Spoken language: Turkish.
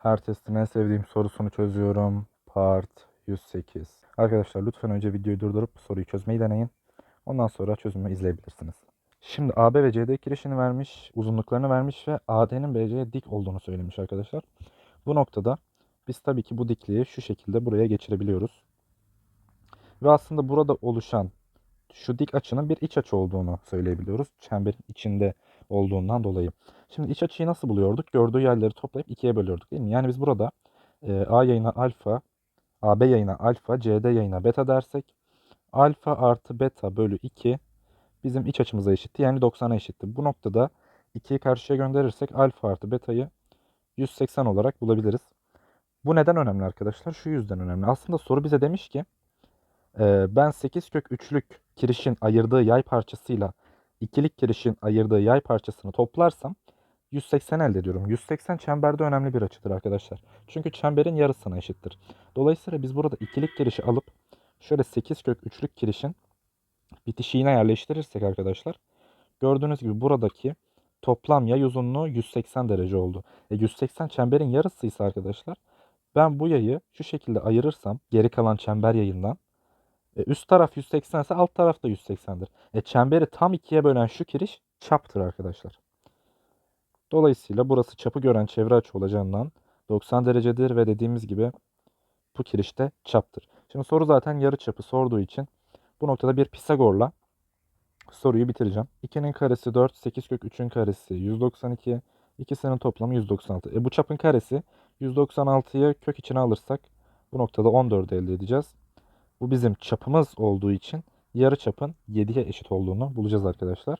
Her testin en sevdiğim sorusunu çözüyorum. Part 108. Arkadaşlar lütfen önce videoyu durdurup soruyu çözmeyi deneyin. Ondan sonra çözümü izleyebilirsiniz. Şimdi AB ve CD kirişini vermiş, uzunluklarını vermiş ve AD'nin BC'ye dik olduğunu söylemiş arkadaşlar. Bu noktada biz tabii ki bu dikliği şu şekilde buraya geçirebiliyoruz. Ve aslında burada oluşan şu dik açının bir iç açı olduğunu söyleyebiliyoruz. Çemberin içinde olduğundan dolayı. Şimdi iç açıyı nasıl buluyorduk? Gördüğü yerleri toplayıp ikiye bölüyorduk değil mi? Yani biz burada e, A yayına alfa, AB yayına alfa, CD yayına beta dersek alfa artı beta bölü 2 bizim iç açımıza eşitti. Yani 90'a eşitti. Bu noktada 2'yi karşıya gönderirsek alfa artı beta'yı 180 olarak bulabiliriz. Bu neden önemli arkadaşlar? Şu yüzden önemli. Aslında soru bize demiş ki e, ben 8 kök 3'lük kirişin ayırdığı yay parçasıyla ikilik kirişin ayırdığı yay parçasını toplarsam 180 elde ediyorum. 180 çemberde önemli bir açıdır arkadaşlar. Çünkü çemberin yarısına eşittir. Dolayısıyla biz burada ikilik kirişi alıp şöyle 8 kök 3'lük kirişin bitişiğine yerleştirirsek arkadaşlar gördüğünüz gibi buradaki toplam yay uzunluğu 180 derece oldu. E 180 çemberin yarısıysa arkadaşlar ben bu yayı şu şekilde ayırırsam geri kalan çember yayından e, üst taraf 180 ise alt taraf da 180'dir. E çemberi tam ikiye bölen şu kiriş çaptır arkadaşlar. Dolayısıyla burası çapı gören çevre açı olacağından 90 derecedir ve dediğimiz gibi bu kiriş de çaptır. Şimdi soru zaten yarı çapı sorduğu için bu noktada bir Pisagor'la soruyu bitireceğim. 2'nin karesi 4, 8 kök 3'ün karesi 192, ikisinin toplamı 196. E bu çapın karesi 196'yı kök içine alırsak bu noktada 14 elde edeceğiz. Bu bizim çapımız olduğu için yarı çapın 7'ye eşit olduğunu bulacağız arkadaşlar.